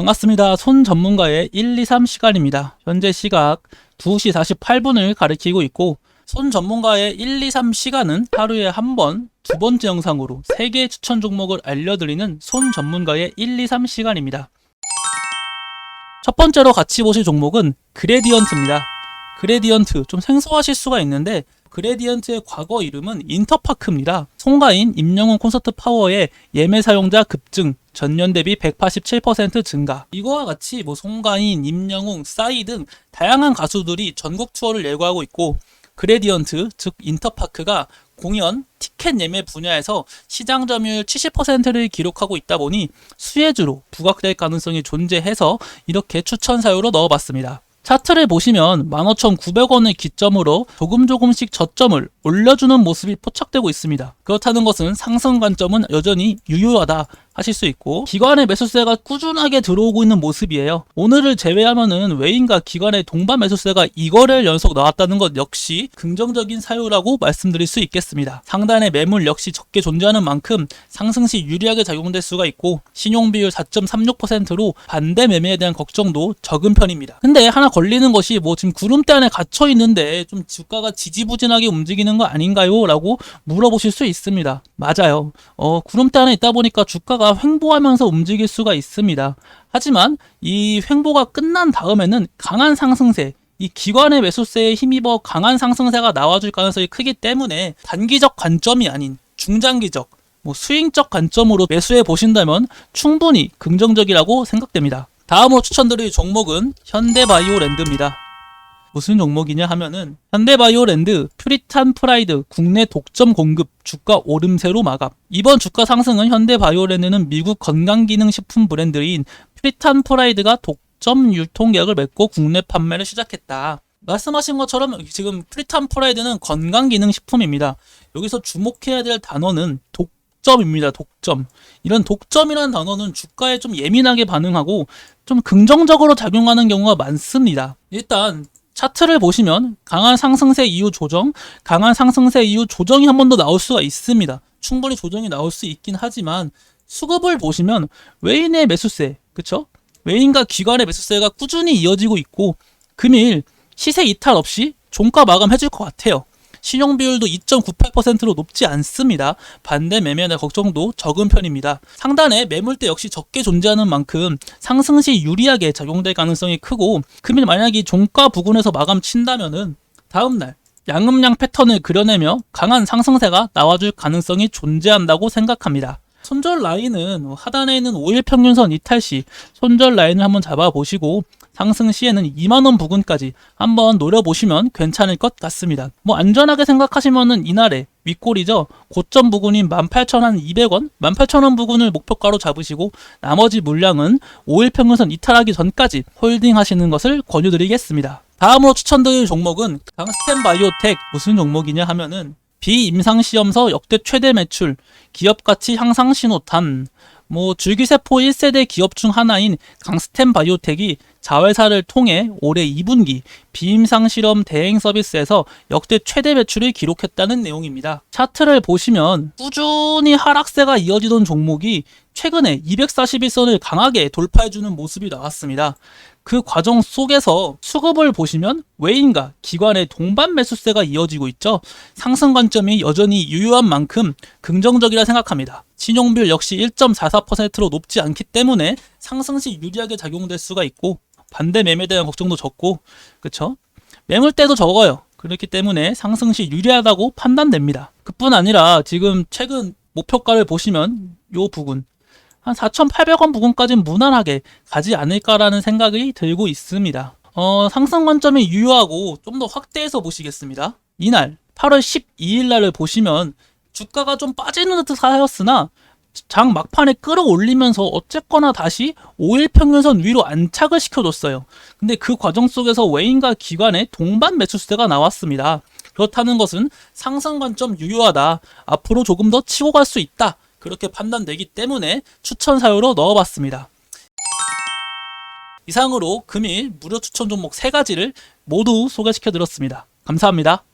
반갑습니다. 손 전문가의 1, 2, 3 시간입니다. 현재 시각 2시 48분을 가리키고 있고 손 전문가의 1, 2, 3 시간은 하루에 한 번, 두 번째 영상으로 3개의 추천 종목을 알려드리는 손 전문가의 1, 2, 3 시간입니다. 첫 번째로 같이 보실 종목은 그레디언트입니다. 그레디언트 좀 생소하실 수가 있는데 그레디언트의 과거 이름은 인터파크입니다. 송가인 임영웅 콘서트 파워의 예매 사용자 급증, 전년 대비 187% 증가. 이거와 같이 뭐 송가인, 임영웅, 싸이 등 다양한 가수들이 전국 투어를 예고하고 있고 그레디언트 즉 인터파크가 공연, 티켓 예매 분야에서 시장 점유율 70%를 기록하고 있다 보니 수혜주로 부각될 가능성이 존재해서 이렇게 추천 사유로 넣어봤습니다. 차트를 보시면 15,900원을 기점으로 조금 조금씩 저점을 올려주는 모습이 포착되고 있습니다. 그렇다는 것은 상승 관점은 여전히 유효하다 하실 수 있고 기관의 매수세가 꾸준하게 들어오고 있는 모습이에요. 오늘을 제외하면은 외인과 기관의 동반 매수세가 이거를 연속 나왔다는 것 역시 긍정적인 사유라고 말씀드릴 수 있겠습니다. 상단의 매물 역시 적게 존재하는 만큼 상승 시 유리하게 작용될 수가 있고 신용 비율 4.36%로 반대 매매에 대한 걱정도 적은 편입니다. 근데 하나 걸리는 것이 뭐 지금 구름대 안에 갇혀 있는데 좀 주가가 지지부진하게 움직이는 거 아닌가요? 라고 물어보실 수 있습니다. 맞아요. 어, 구름대 안에 있다 보니까 주가가 횡보하면서 움직일 수가 있습니다. 하지만 이 횡보가 끝난 다음에는 강한 상승세, 이 기관의 매수세에 힘입어 강한 상승세가 나와줄 가능성이 크기 때문에 단기적 관점이 아닌 중장기적, 뭐 스윙적 관점으로 매수해 보신다면 충분히 긍정적이라고 생각됩니다. 다음으로 추천드릴 종목은 현대바이오랜드입니다. 무슨 종목이냐 하면은 현대바이오랜드 퓨리탄 프라이드 국내 독점 공급 주가 오름세로 마감. 이번 주가 상승은 현대바이오랜드는 미국 건강기능식품 브랜드인 퓨리탄 프라이드가 독점 유통계약을 맺고 국내 판매를 시작했다. 말씀하신 것처럼 지금 프리탄 프라이드는 건강기능식품입니다. 여기서 주목해야 될 단어는 독점입니다. 독점. 이런 독점이라는 단어는 주가에 좀 예민하게 반응하고 좀 긍정적으로 작용하는 경우가 많습니다. 일단 차트를 보시면 강한 상승세 이후 조정, 강한 상승세 이후 조정이 한 번 더 나올 수가 있습니다. 충분히 조정이 나올 수 있긴 하지만 수급을 보시면 외인의 매수세, 그쵸? 외인과 기관의 매수세가 꾸준히 이어지고 있고 금일 시세 이탈 없이 종가 마감해줄 것 같아요. 신용 비율도 2.98%로 높지 않습니다. 반대 매매의 걱정도 적은 편입니다. 상단에 매물대 역시 적게 존재하는 만큼 상승 시 유리하게 작용될 가능성이 크고 금일 만약에 종가 부근에서 마감 친다면은 다음날 양음양 패턴을 그려내며 강한 상승세가 나와줄 가능성이 존재한다고 생각합니다. 손절 라인은 하단에 있는 5일 평균선 이탈 시 손절 라인을 한번 잡아보시고 상승 시에는 2만원 부근까지 한번 노려보시면 괜찮을 것 같습니다. 뭐 안전하게 생각하시면은 이날에 윗골이죠. 고점 부근인 18,200원, 18,000원 부근을 목표가로 잡으시고 나머지 물량은 5일 평균선 이탈하기 전까지 홀딩 하시는 것을 권유드리겠습니다. 다음으로 추천드릴 종목은 강스텐 바이오텍 무슨 종목이냐 하면은 비임상시험서 역대 최대 매출, 기업가치 향상 신호탄, 뭐 줄기세포 1세대 기업 중 하나인 강스템 바이오텍이 자회사를 통해 올해 2분기 비임상 실험 대행 서비스에서 역대 최대 매출을 기록했다는 내용입니다. 차트를 보시면 꾸준히 하락세가 이어지던 종목이 최근에 241선을 강하게 돌파해주는 모습이 나왔습니다. 그 과정 속에서 수급을 보시면 외인과 기관의 동반 매수세가 이어지고 있죠. 상승 관점이 여전히 유효한 만큼 긍정적이라 생각합니다. 신용비율 역시 1.44%로 높지 않기 때문에 상승 시 유리하게 작용될 수가 있고 반대 매매에 대한 걱정도 적고 그쵸? 매물대도 적어요. 그렇기 때문에 상승 시 유리하다고 판단됩니다. 그뿐 아니라 지금 최근 목표가를 보시면 요 부분 한 4,800원 부근까지는 무난하게 가지 않을까라는 생각이 들고 있습니다. 어, 상승 관점이 유효하고 좀 더 확대해서 보시겠습니다. 이날 8월 12일 날을 보시면 주가가 좀 빠지는 듯 하였으나 장 막판에 끌어올리면서 어쨌거나 다시 5일 평균선 위로 안착을 시켜줬어요. 근데 그 과정 속에서 외인과 기관의 동반 매수세가 나왔습니다. 그렇다는 것은 상승 관 점 유효하다. 앞으로 조금 더 치고 갈 수 있다. 그렇게 판단되기 때문에 추천 사유로 넣어봤습니다. 이상으로 금일 무료 추천 종목 3가지를 모두 소개시켜 드렸습니다. 감사합니다.